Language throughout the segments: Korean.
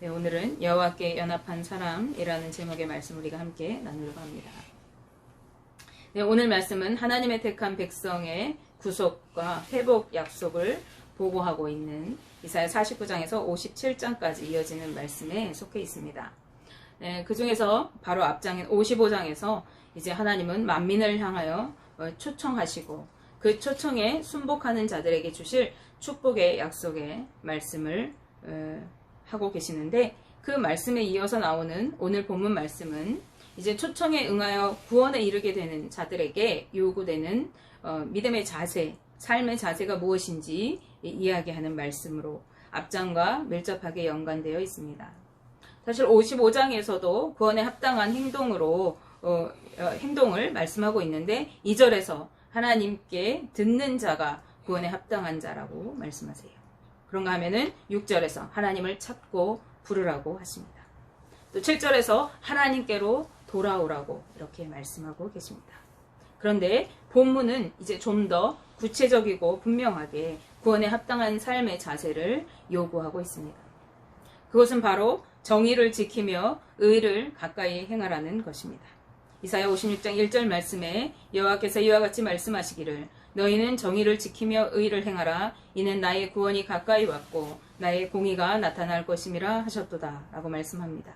네, 오늘은 여호와께 연합한 사람이라는 제목의 말씀 우리가 함께 나누려고 합니다. 네, 오늘 말씀은 하나님의 택한 백성의 구속과 회복 약속을 보고하고 있는 이사야 49장에서 57장까지 이어지는 말씀에 속해 있습니다. 네, 그 중에서 바로 앞장인 55장에서 이제 하나님은 만민을 향하여 어, 초청하시고 그 초청에 순복하는 자들에게 주실 축복의 약속의 말씀을 어, 하고 계시는데 그 말씀에 이어서 나오는 오늘 본문 말씀은 이제 초청에 응하여 구원에 이르게 되는 자들에게 요구되는 어, 믿음의 자세, 삶의 자세가 무엇인지 이야기하는 말씀으로 앞장과 밀접하게 연관되어 있습니다. 사실 55장에서도 구원에 합당한 행동으로 어, 어, 행동을 말씀하고 있는데 2절에서 하나님께 듣는 자가 구원에 합당한 자라고 말씀하세요. 그런가 하면은 6절에서 하나님을 찾고 부르라고 하십니다. 또 7절에서 하나님께로 돌아오라고 이렇게 말씀하고 계십니다. 그런데 본문은 이제 좀 더 구체적이고 분명하게 구원에 합당한 삶의 자세를 요구하고 있습니다. 그것은 바로 정의를 지키며 의를 가까이 행하라는 것입니다. 이사야 56장 1절 말씀에 여호와께서 이와 같이 말씀하시기를 너희는 정의를 지키며 의를 행하라 이는 나의 구원이 가까이 왔고 나의 공의가 나타날 것임이라 하셨도다 라고 말씀합니다.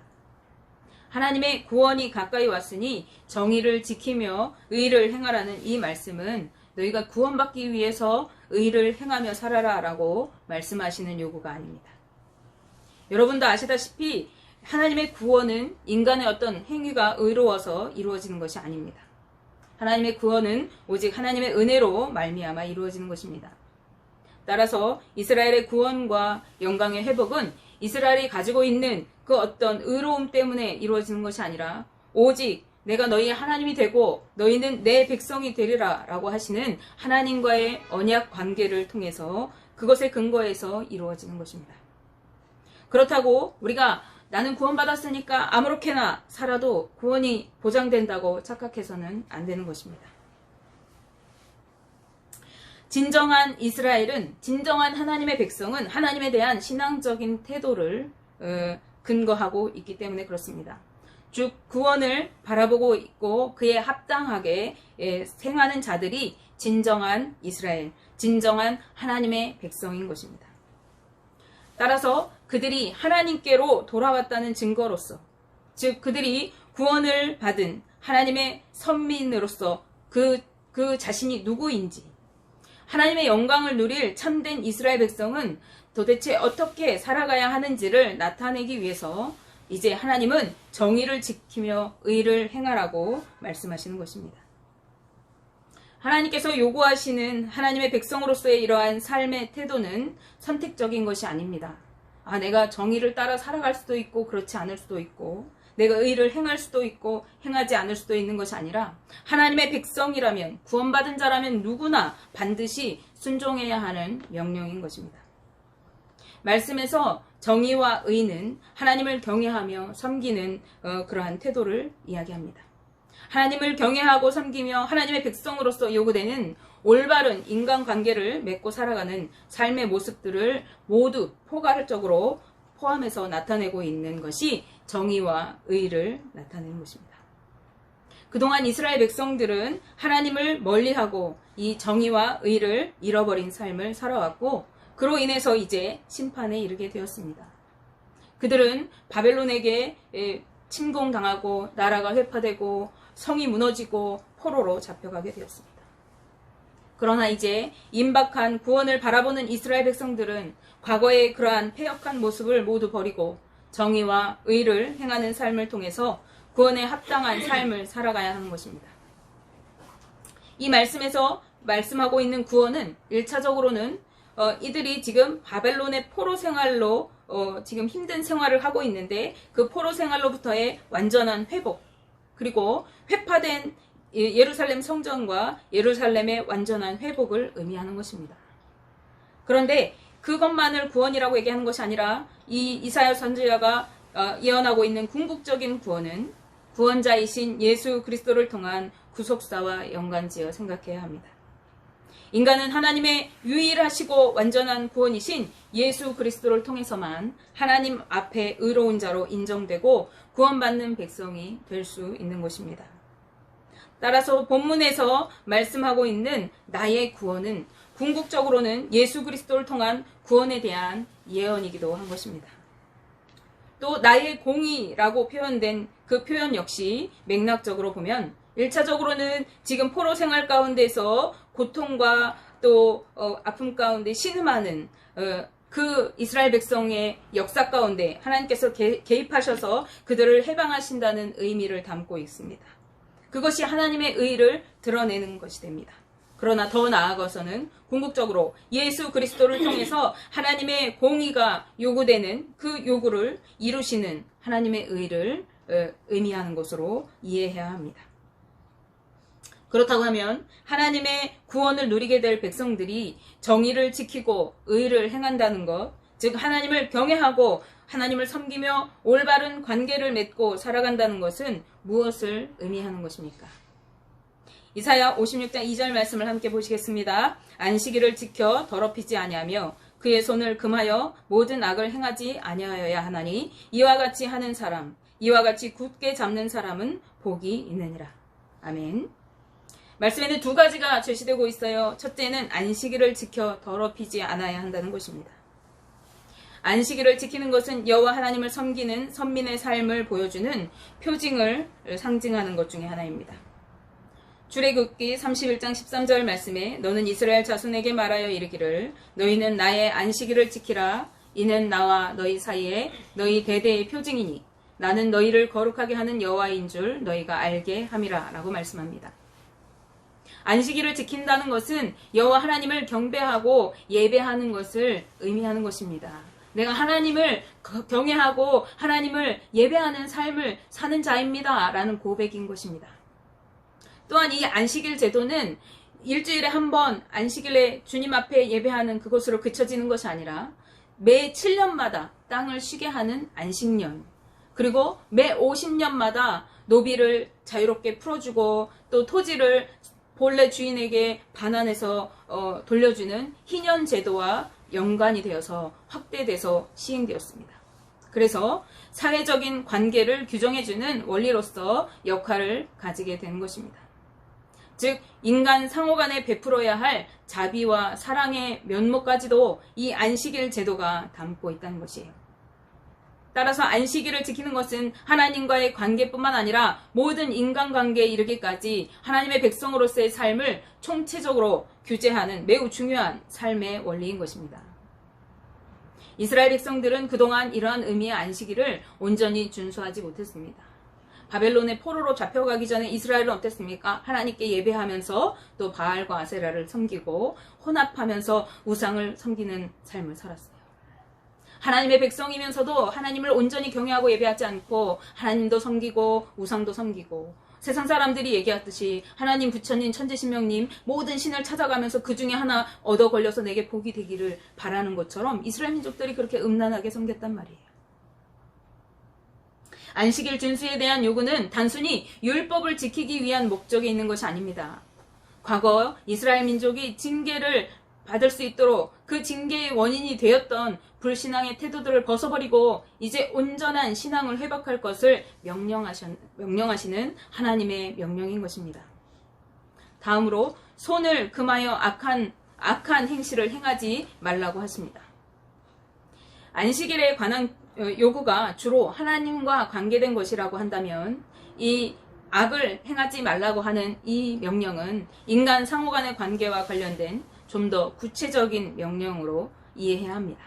하나님의 구원이 가까이 왔으니 정의를 지키며 의를 행하라는 이 말씀은 너희가 구원받기 위해서 의를 행하며 살아라 라고 말씀하시는 요구가 아닙니다. 여러분도 아시다시피 하나님의 구원은 인간의 어떤 행위가 의로워서 이루어지는 것이 아닙니다. 하나님의 구원은 오직 하나님의 은혜로 말미암아 이루어지는 것입니다. 따라서 이스라엘의 구원과 영광의 회복은 이스라엘이 가지고 있는 그 어떤 의로움 때문에 이루어지는 것이 아니라 오직 내가 너희 하나님이 되고 너희는 내 백성이 되리라 라고 하시는 하나님과의 언약 관계를 통해서 그것에 근거해서 이루어지는 것입니다. 그렇다고 우리가 나는 구원받았으니까 아무렇게나 살아도 구원이 보장된다고 착각해서는 안 되는 것입니다. 진정한 이스라엘은 진정한 하나님의 백성은 하나님에 대한 신앙적인 태도를 어, 근거하고 있기 때문에 그렇습니다. 즉 구원을 바라보고 있고 그에 합당하게 예, 생하는 자들이 진정한 이스라엘, 진정한 하나님의 백성인 것입니다. 따라서 그들이 하나님께로 돌아왔다는 증거로서, 즉 그들이 구원을 받은 하나님의 선민으로서 그, 그 자신이 누구인지, 하나님의 영광을 누릴 참된 이스라엘 백성은 도대체 어떻게 살아가야 하는지를 나타내기 위해서 이제 하나님은 정의를 지키며 의를 행하라고 말씀하시는 것입니다. 하나님께서 요구하시는 하나님의 백성으로서의 이러한 삶의 태도는 선택적인 것이 아닙니다. 아, 내가 정의를 따라 살아갈 수도 있고 그렇지 않을 수도 있고 내가 의를 행할 수도 있고 행하지 않을 수도 있는 것이 아니라 하나님의 백성이라면 구원받은 자라면 누구나 반드시 순종해야 하는 명령인 것입니다. 말씀에서 정의와 의는 하나님을 경외하며 섬기는 어, 그러한 태도를 이야기합니다. 하나님을 경외하고 섬기며 하나님의 백성으로서 요구되는 올바른 인간관계를 맺고 살아가는 삶의 모습들을 모두 포괄적으로 포함해서 나타내고 있는 것이 정의와 의를 나타내는 것입니다. 그동안 이스라엘 백성들은 하나님을 멀리하고 이 정의와 의를 잃어버린 삶을 살아왔고 그로 인해서 이제 심판에 이르게 되었습니다. 그들은 바벨론에게 침공당하고 나라가 회파되고 성이 무너지고 포로로 잡혀가게 되었습니다. 그러나 이제 임박한 구원을 바라보는 이스라엘 백성들은 과거의 그러한 폐역한 모습을 모두 버리고 정의와 의를 행하는 삶을 통해서 구원에 합당한 삶을 살아가야 하는 것입니다. 이 말씀에서 말씀하고 있는 구원은 1차적으로는 어, 이들이 지금 바벨론의 포로 생활로 어, 지금 힘든 생활을 하고 있는데 그 포로 생활로부터의 완전한 회복 그리고 회파된 예루살렘 성전과 예루살렘의 완전한 회복을 의미하는 것입니다. 그런데 그것만을 구원이라고 얘기하는 것이 아니라 이 이사야 선지자가 어, 예언하고 있는 궁극적인 구원은 구원자이신 예수 그리스도를 통한 구속사와 연관지어 생각해야 합니다. 인간은 하나님의 유일하시고 완전한 구원이신 예수 그리스도를 통해서만 하나님 앞에 의로운 자로 인정되고 구원받는 백성이 될 수 있는 것입니다. 따라서 본문에서 말씀하고 있는 나의 구원은 궁극적으로는 예수 그리스도를 통한 구원에 대한 예언이기도 한 것입니다. 또 나의 공의라고 표현된 그 표현 역시 맥락적으로 보면 1차적으로는 지금 포로 생활 가운데서 고통과 또 어, 아픔 가운데 신음하는 어, 그 이스라엘 백성의 역사 가운데 하나님께서 개, 개입하셔서 그들을 해방하신다는 의미를 담고 있습니다. 그것이 하나님의 의를 드러내는 것이 됩니다. 그러나 더 나아가서는 궁극적으로 예수 그리스도를 통해서 하나님의 공의가 요구되는 그 요구를 이루시는 하나님의 의를 어, 의미하는 것으로 이해해야 합니다. 그렇다고 하면 하나님의 구원을 누리게 될 백성들이 정의를 지키고 의를 행한다는 것, 즉 하나님을 경외하고 하나님을 섬기며 올바른 관계를 맺고 살아간다는 것은 무엇을 의미하는 것입니까? 이사야 56장 2절 말씀을 함께 보시겠습니다. 안식일을 지켜 더럽히지 아니하며 그의 손을 금하여 모든 악을 행하지 아니하여야 하나니 이와 같이 하는 사람 이와 같이 굳게 잡는 사람은 복이 있느니라. 아멘. 말씀에는 두 가지가 제시되고 있어요. 첫째는 안식일을 지켜 더럽히지 않아야 한다는 것입니다. 안식일을 지키는 것은 여호와 하나님을 섬기는 선민의 삶을 보여주는 표징을 상징하는 것 중에 하나입니다. 출애굽기 31장 13절 말씀에 너는 이스라엘 자손에게 말하여 이르기를 너희는 나의 안식일을 지키라 이는 나와 너희 사이에 너희 대대의 표징이니 나는 너희를 거룩하게 하는 여호와인 줄 너희가 알게 함이라라고 말씀합니다. 안식일을 지킨다는 것은 여호와 하나님을 경배하고 예배하는 것을 의미하는 것입니다. 내가 하나님을 경외하고 하나님을 예배하는 삶을 사는 자입니다 라는 고백인 것입니다. 또한 이 안식일 제도는 일주일에 한 번 안식일에 주님 앞에 예배하는 그것으로 그쳐지는 것이 아니라 매 7년마다 땅을 쉬게 하는 안식년 그리고 매 50년마다 노비를 자유롭게 풀어주고 또 토지를 본래 주인에게 반환해서 어, 돌려주는 희년 제도와 연관이 되어서 확대돼서 시행되었습니다. 그래서 사회적인 관계를 규정해주는 원리로서 역할을 가지게 된 것입니다. 즉, 인간 상호 간에 베풀어야 할 자비와 사랑의 면모까지도 이 안식일 제도가 담고 있다는 것이에요. 따라서 안식일을 지키는 것은 하나님과의 관계뿐만 아니라 모든 인간관계에 이르기까지 하나님의 백성으로서의 삶을 총체적으로 규제하는 매우 중요한 삶의 원리인 것입니다. 이스라엘 백성들은 그동안 이러한 의미의 안식일을 온전히 준수하지 못했습니다. 바벨론의 포로로 잡혀가기 전에 이스라엘은 어땠습니까? 하나님께 예배하면서 또 바알과 아세라를 섬기고 혼합하면서 우상을 섬기는 삶을 살았어요. 하나님의 백성이면서도 하나님을 온전히 경외하고 예배하지 않고 하나님도 섬기고 우상도 섬기고 세상 사람들이 얘기하듯이 하나님 부처님 천지신명님 모든 신을 찾아가면서 그 중에 하나 얻어 걸려서 내게 복이 되기를 바라는 것처럼 이스라엘 민족들이 그렇게 음란하게 섬겼단 말이에요. 안식일 준수에 대한 요구는 단순히 율법을 지키기 위한 목적이 있는 것이 아닙니다. 과거 이스라엘 민족이 징계를 받을 수 있도록 그 징계의 원인이 되었던 불신앙의 태도들을 벗어버리고 이제 온전한 신앙을 회복할 것을 명령하시는 하나님의 명령인 것입니다. 다음으로 손을 금하여 악한 악한 행실을 행하지 말라고 하십니다. 안식일에 관한 어, 요구가 주로 하나님과 관계된 것이라고 한다면 이 악을 행하지 말라고 하는 이 명령은 인간 상호 간의 관계와 관련된 좀 더 구체적인 명령으로 이해해야 합니다.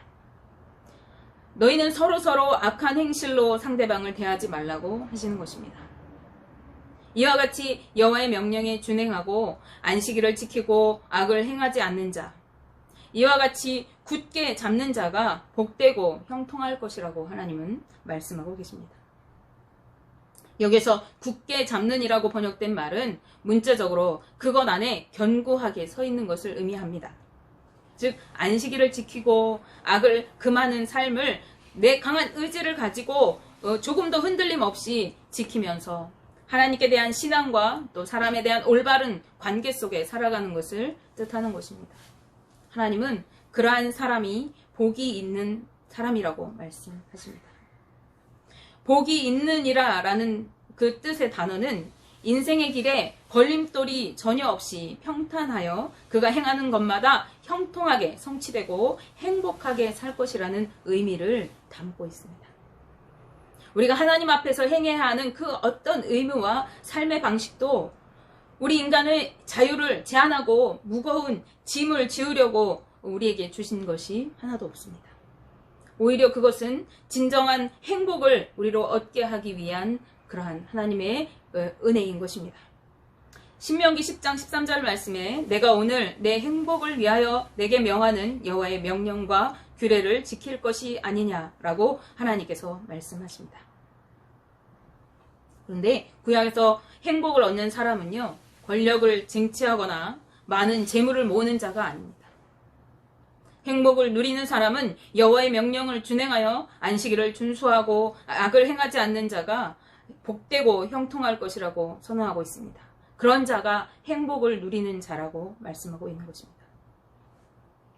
너희는 서로 서로 악한 행실로 상대방을 대하지 말라고 하시는 것입니다. 이와 같이 여호와의 명령에 준행하고 안식일을 지키고 악을 행하지 않는 자, 이와 같이 굳게 잡는 자가 복되고 형통할 것이라고 하나님은 말씀하고 계십니다. 여기서 굳게 잡는이라고 번역된 말은 문자적으로 그것 안에 견고하게 서 있는 것을 의미합니다. 즉 안식일을 지키고 악을 금하는 삶을 내 강한 의지를 가지고 어, 조금 더 흔들림 없이 지키면서 하나님께 대한 신앙과 또 사람에 대한 올바른 관계 속에 살아가는 것을 뜻하는 것입니다. 하나님은 그러한 사람이 복이 있는 사람이라고 말씀하십니다. 복이 있는이라 라는 그 뜻의 단어는 인생의 길에 걸림돌이 전혀 없이 평탄하여 그가 행하는 것마다 형통하게 성취되고 행복하게 살 것이라는 의미를 담고 있습니다. 우리가 하나님 앞에서 행해야 하는 그 어떤 의무와 삶의 방식도 우리 인간의 자유를 제한하고 무거운 짐을 지우려고 우리에게 주신 것이 하나도 없습니다. 오히려 그것은 진정한 행복을 우리로 얻게 하기 위한 그러한 하나님의 어, 은혜인 것입니다. 신명기 10장 13절 말씀에 내가 오늘 내 행복을 위하여 내게 명하는 여호와의 명령과 규례를 지킬 것이 아니냐라고 하나님께서 말씀하십니다. 그런데 구약에서 행복을 얻는 사람은요 권력을 쟁취하거나 많은 재물을 모으는 자가 아닙니다. 행복을 누리는 사람은 여호와의 명령을 준행하여 안식일을 준수하고 악을 행하지 않는 자가 복되고 형통할 것이라고 선언하고 있습니다. 그런 자가 행복을 누리는 자라고 말씀하고 있는 것입니다.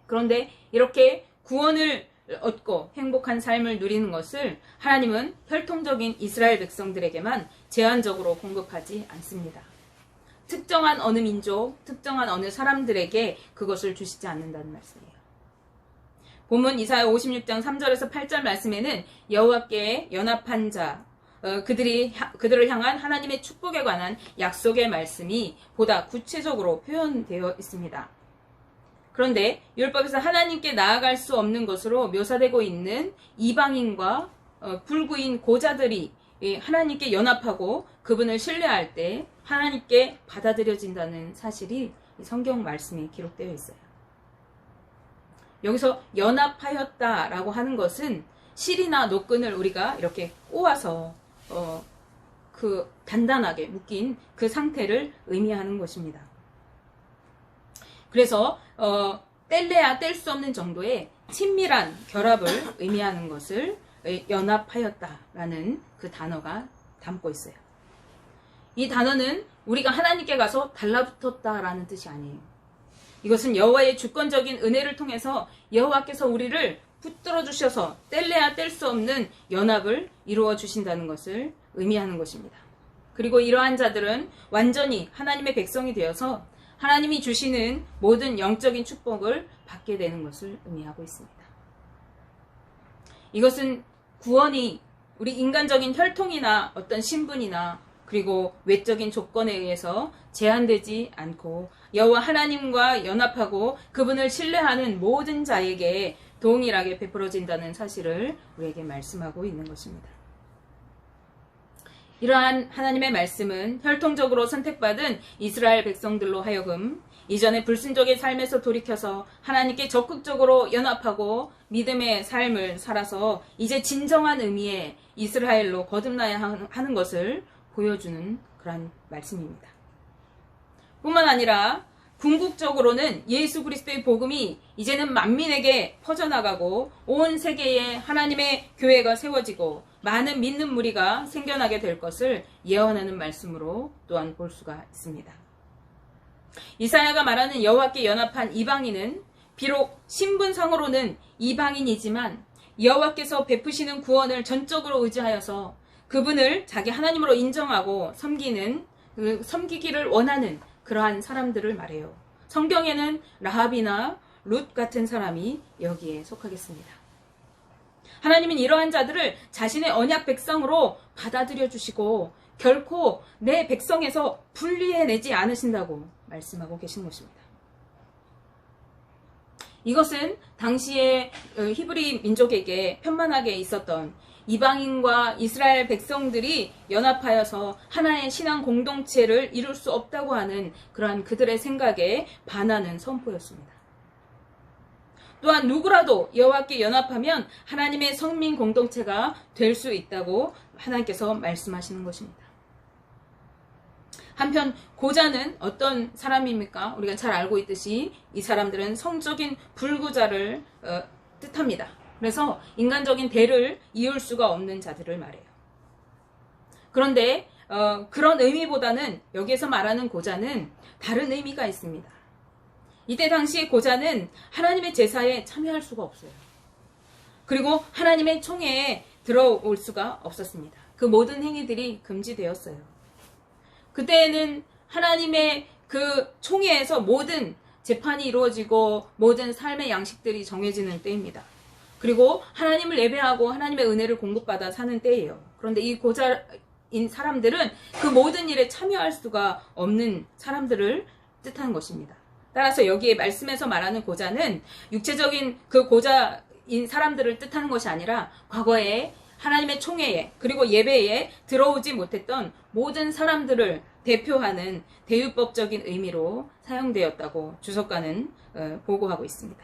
그런데 이렇게 구원을 얻고 행복한 삶을 누리는 것을 하나님은 혈통적인 이스라엘 백성들에게만 제한적으로 공급하지 않습니다. 특정한 어느 민족, 특정한 어느 사람들에게 그것을 주시지 않는다는 말씀이에요. 본문 이사야 56장 3절에서 8절 말씀에는 여호와께 연합한 자, 어, 그들이 그들을 향한 하나님의 축복에 관한 약속의 말씀이 보다 구체적으로 표현되어 있습니다. 그런데 율법에서 하나님께 나아갈 수 없는 것으로 묘사되고 있는 이방인과 어, 불구인 고자들이 하나님께 연합하고 그분을 신뢰할 때 하나님께 받아들여진다는 사실이 성경 말씀에 기록되어 있어요. 여기서 연합하였다라고 하는 것은 실이나 노끈을 우리가 이렇게 꼬아서 어, 그 단단하게 묶인 그 상태를 의미하는 것입니다. 그래서 어, 뗄래야 뗄 수 없는 정도의 친밀한 결합을 의미하는 것을 연합하였다라는 그 단어가 담고 있어요. 이 단어는 우리가 하나님께 가서 달라붙었다라는 뜻이 아니에요. 이것은 여호와의 주권적인 은혜를 통해서 여호와께서 우리를 붙들어 주셔서 뗄래야 뗄 수 없는 연합을 이루어 주신다는 것을 의미하는 것입니다. 그리고 이러한 자들은 완전히 하나님의 백성이 되어서 하나님이 주시는 모든 영적인 축복을 받게 되는 것을 의미하고 있습니다. 이것은 구원이 우리 인간적인 혈통이나 어떤 신분이나 그리고 외적인 조건에 의해서 제한되지 않고 여호와 하나님과 연합하고 그분을 신뢰하는 모든 자에게 동일하게 베풀어진다는 사실을 우리에게 말씀하고 있는 것입니다. 이러한 하나님의 말씀은 혈통적으로 선택받은 이스라엘 백성들로 하여금 이전의 불순종의 삶에서 돌이켜서 하나님께 적극적으로 연합하고 믿음의 삶을 살아서 이제 진정한 의미의 이스라엘로 거듭나야 하는 것을 보여주는 그러한 말씀입니다. 뿐만 아니라 궁극적으로는 예수 그리스도의 복음이 이제는 만민에게 퍼져나가고 온 세계에 하나님의 교회가 세워지고 많은 믿는 무리가 생겨나게 될 것을 예언하는 말씀으로 또한 볼 수가 있습니다. 이사야가 말하는 여호와께 연합한 이방인은 비록 신분상으로는 이방인이지만 여호와께서 베푸시는 구원을 전적으로 의지하여서 그분을 자기 하나님으로 인정하고 섬기는 그 섬기기를 원하는 그러한 사람들을 말해요. 성경에는 라합이나 룻 같은 사람이 여기에 속하겠습니다. 하나님은 이러한 자들을 자신의 언약 백성으로 받아들여 주시고 결코 내 백성에서 분리해내지 않으신다고 말씀하고 계신 것입니다. 이것은 당시에 어, 히브리 민족에게 편만하게 있었던 이방인과 이스라엘 백성들이 연합하여서 하나의 신앙 공동체를 이룰 수 없다고 하는 그러한 그들의 생각에 반하는 선포였습니다. 또한 누구라도 여호와께 연합하면 하나님의 성민 공동체가 될 수 있다고 하나님께서 말씀하시는 것입니다. 한편 고자는 어떤 사람입니까? 우리가 잘 알고 있듯이 이 사람들은 성적인 불구자를 어, 뜻합니다. 그래서 인간적인 대를 이을 수가 없는 자들을 말해요. 그런데 어, 그런 의미보다는 여기에서 말하는 고자는 다른 의미가 있습니다. 이때 당시 고자는 하나님의 제사에 참여할 수가 없어요. 그리고 하나님의 총회에 들어올 수가 없었습니다. 그 모든 행위들이 금지되었어요. 그때에는 하나님의 그 총회에서 모든 재판이 이루어지고 모든 삶의 양식들이 정해지는 때입니다. 그리고 하나님을 예배하고 하나님의 은혜를 공급받아 사는 때예요. 그런데 이 고자인 사람들은 그 모든 일에 참여할 수가 없는 사람들을 뜻하는 것입니다. 따라서 여기에 말씀에서 말하는 고자는 육체적인 그 고자인 사람들을 뜻하는 것이 아니라 과거에 하나님의 총회에 그리고 예배에 들어오지 못했던 모든 사람들을 대표하는 대유법적인 의미로 사용되었다고 주석가는 어, 보고하고 있습니다.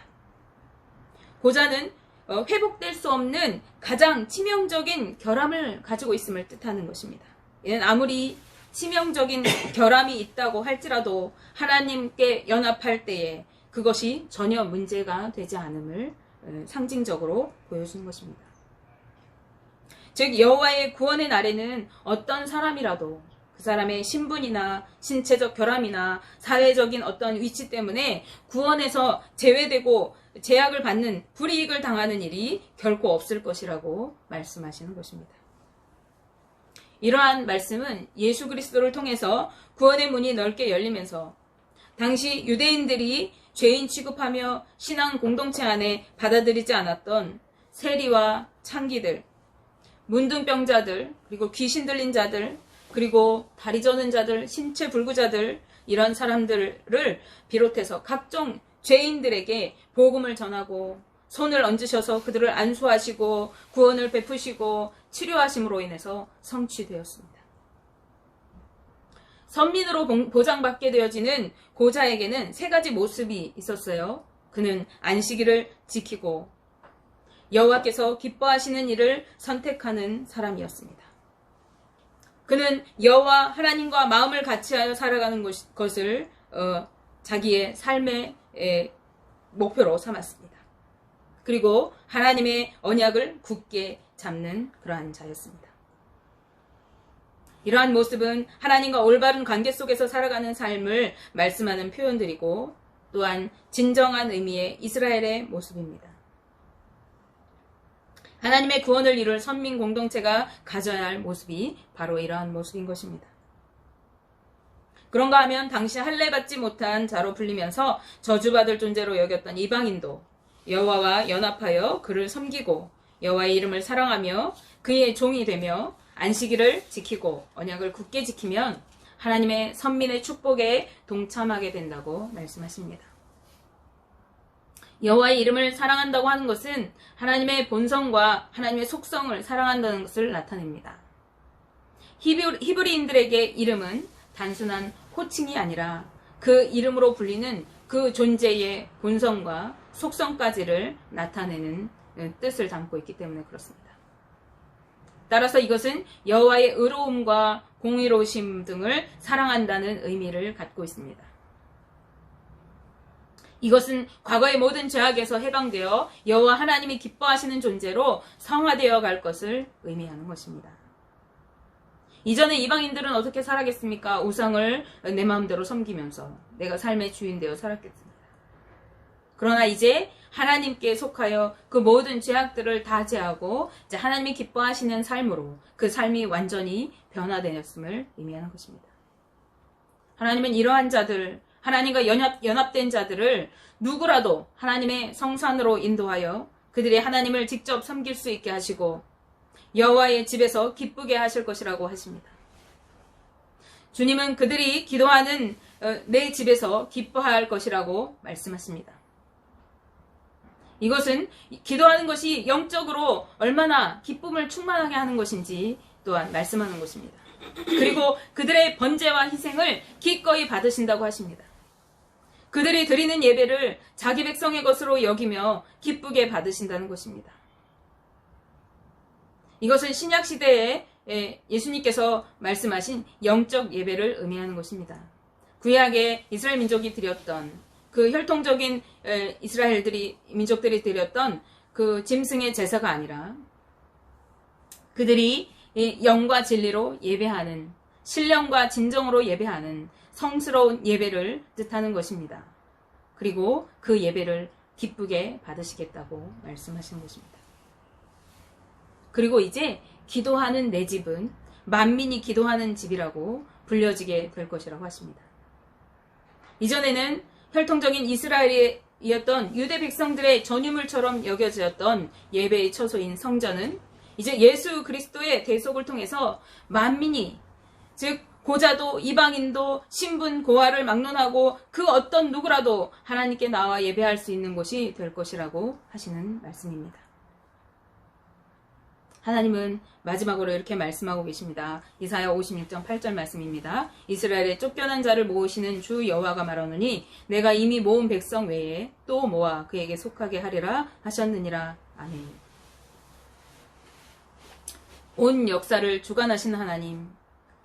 고자는 어, 회복될 수 없는 가장 치명적인 결함을 가지고 있음을 뜻하는 것입니다. 이는 아무리 치명적인 결함이 있다고 할지라도 하나님께 연합할 때에 그것이 전혀 문제가 되지 않음을 어, 상징적으로 보여주는 것입니다. 즉 여호와의 구원의 날에는 어떤 사람이라도 그 사람의 신분이나 신체적 결함이나 사회적인 어떤 위치 때문에 구원에서 제외되고 제약을 받는 불이익을 당하는 일이 결코 없을 것이라고 말씀하시는 것입니다. 이러한 말씀은 예수 그리스도를 통해서 구원의 문이 넓게 열리면서 당시 유대인들이 죄인 취급하며 신앙 공동체 안에 받아들이지 않았던 세리와 창기들, 문둥병자들, 그리고 귀신 들린 자들, 그리고 다리 저는 자들, 신체 불구자들, 이런 사람들을 비롯해서 각종 죄인들에게 복음을 전하고 손을 얹으셔서 그들을 안수하시고 구원을 베푸시고 치료하심으로 인해서 성취되었습니다. 선민으로 보장받게 되어지는 고자에게는 세 가지 모습이 있었어요. 그는 안식일을 지키고 여호와께서 기뻐하시는 일을 선택하는 사람이었습니다. 그는 여호와 하나님과 마음을 같이하여 살아가는 것, 을 어, 자기의 삶의 에, 목표로 삼았습니다. 그리고 하나님의 언약을 굳게 잡는 그러한 자였습니다. 이러한 모습은 하나님과 올바른 관계 속에서 살아가는 삶을 말씀하는 표현들이고 또한 진정한 의미의 이스라엘의 모습입니다. 하나님의 구원을 이룰 선민 공동체가 가져야 할 모습이 바로 이러한 모습인 것입니다. 그런가 하면 당시 할례 받지 못한 자로 불리면서 저주받을 존재로 여겼던 이방인도 여호와와 연합하여 그를 섬기고 여호와의 이름을 사랑하며 그의 종이 되며 안식일을 지키고 언약을 굳게 지키면 하나님의 선민의 축복에 동참하게 된다고 말씀하십니다. 여호와의 이름을 사랑한다고 하는 것은 하나님의 본성과 하나님의 속성을 사랑한다는 것을 나타냅니다. 히브리인들에게 이름은 단순한 호칭이 아니라 그 이름으로 불리는 그 존재의 본성과 속성까지를 나타내는 뜻을 담고 있기 때문에 그렇습니다. 따라서 이것은 여호와의 의로움과 공의로우심 등을 사랑한다는 의미를 갖고 있습니다. 이것은 과거의 모든 죄악에서 해방되어 여호와 하나님이 기뻐하시는 존재로 성화되어 갈 것을 의미하는 것입니다. 이전에 이방인들은 어떻게 살았겠습니까? 우상을 내 마음대로 섬기면서 내가 삶의 주인 되어 살았겠습니다. 그러나 이제 하나님께 속하여 그 모든 죄악들을 다 제하고 이제 하나님이 기뻐하시는 삶으로 그 삶이 완전히 변화되었음을 의미하는 것입니다. 하나님은 이러한 자들, 하나님과 연합, 연합된 자들을 누구라도 하나님의 성산으로 인도하여 그들이 하나님을 직접 섬길 수 있게 하시고 여호와의 집에서 기쁘게 하실 것이라고 하십니다. 주님은 그들이 기도하는 어, 내 집에서 기뻐할 것이라고 말씀하십니다. 이것은 기도하는 것이 영적으로 얼마나 기쁨을 충만하게 하는 것인지 또한 말씀하는 것입니다. 그리고 그들의 번제와 희생을 기꺼이 받으신다고 하십니다. 그들이 드리는 예배를 자기 백성의 것으로 여기며 기쁘게 받으신다는 것입니다. 이것은 신약 시대에 예수님께서 말씀하신 영적 예배를 의미하는 것입니다. 구약의 이스라엘 민족이 드렸던 그 혈통적인 이스라엘들이 민족들이 드렸던 그 짐승의 제사가 아니라 그들이 영과 진리로 예배하는 신령과 진정으로 예배하는 성스러운 예배를 뜻하는 것입니다. 그리고 그 예배를 기쁘게 받으시겠다고 말씀하신 것입니다. 그리고 이제 기도하는 내 집은 만민이 기도하는 집이라고 불려지게 될 것이라고 하십니다. 이전에는 혈통적인 이스라엘이었던 유대 백성들의 전유물처럼 여겨졌던 예배의 처소인 성전은 이제 예수 그리스도의 대속을 통해서 만민이 즉 고자도 이방인도 신분 고아를 막론하고 그 어떤 누구라도 하나님께 나와 예배할 수 있는 곳이 될 것이라고 하시는 말씀입니다. 하나님은 마지막으로 이렇게 말씀하고 계십니다. 이사야 56장 8절 말씀입니다. 이스라엘의 쫓겨난 자를 모으시는 주 여호와가 말하노니 내가 이미 모은 백성 외에 또 모아 그에게 속하게 하리라 하셨느니라. 아멘. 온 역사를 주관하시는 하나님,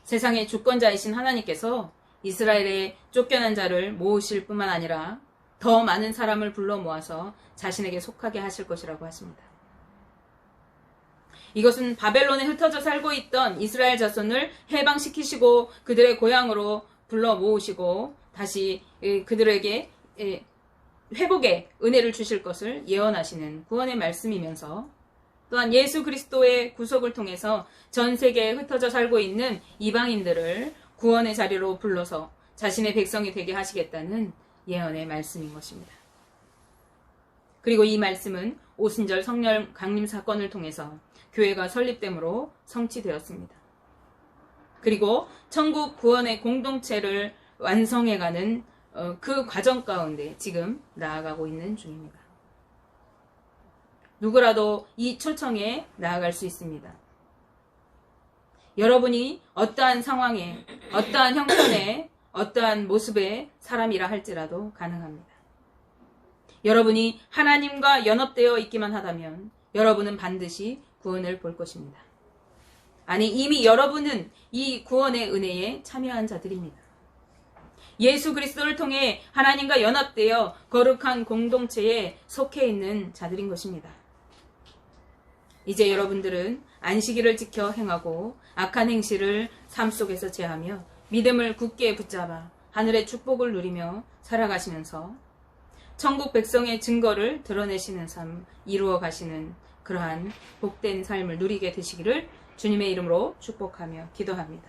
세상의 주권자이신 하나님께서 이스라엘의 쫓겨난 자를 모으실 뿐만 아니라 더 많은 사람을 불러 모아서 자신에게 속하게 하실 것이라고 하십니다. 이것은 바벨론에 흩어져 살고 있던 이스라엘 자손을 해방시키시고 그들의 고향으로 불러 모으시고 다시 그들에게 회복의 은혜를 주실 것을 예언하시는 구원의 말씀이면서 또한 예수 그리스도의 구속을 통해서 전 세계에 흩어져 살고 있는 이방인들을 구원의 자리로 불러서 자신의 백성이 되게 하시겠다는 예언의 말씀인 것입니다. 그리고 이 말씀은 오순절 성령 강림 사건을 통해서 교회가 설립됨으로 성취되었습니다. 그리고 천국 구원의 공동체를 완성해가는 어, 그 과정 가운데 지금 나아가고 있는 중입니다. 누구라도 이 초청에 나아갈 수 있습니다. 여러분이 어떠한 상황에, 어떠한 형편에, 어떠한 모습의 사람이라 할지라도 가능합니다. 여러분이 하나님과 연합되어 있기만 하다면 여러분은 반드시 구원을 볼 것입니다. 아니, 이미 여러분은 이 구원의 은혜에 참여한 자들입니다. 예수 그리스도를 통해 하나님과 연합되어 거룩한 공동체에 속해 있는 자들인 것입니다. 이제 여러분들은 안식일을 지켜 행하고 악한 행실을 삶 속에서 제하며 믿음을 굳게 붙잡아 하늘의 축복을 누리며 살아가시면서 천국 백성의 증거를 드러내시는 삶 이루어 가시는 그러한 복된 삶을 누리게 되시기를 주님의 이름으로 축복하며 기도합니다.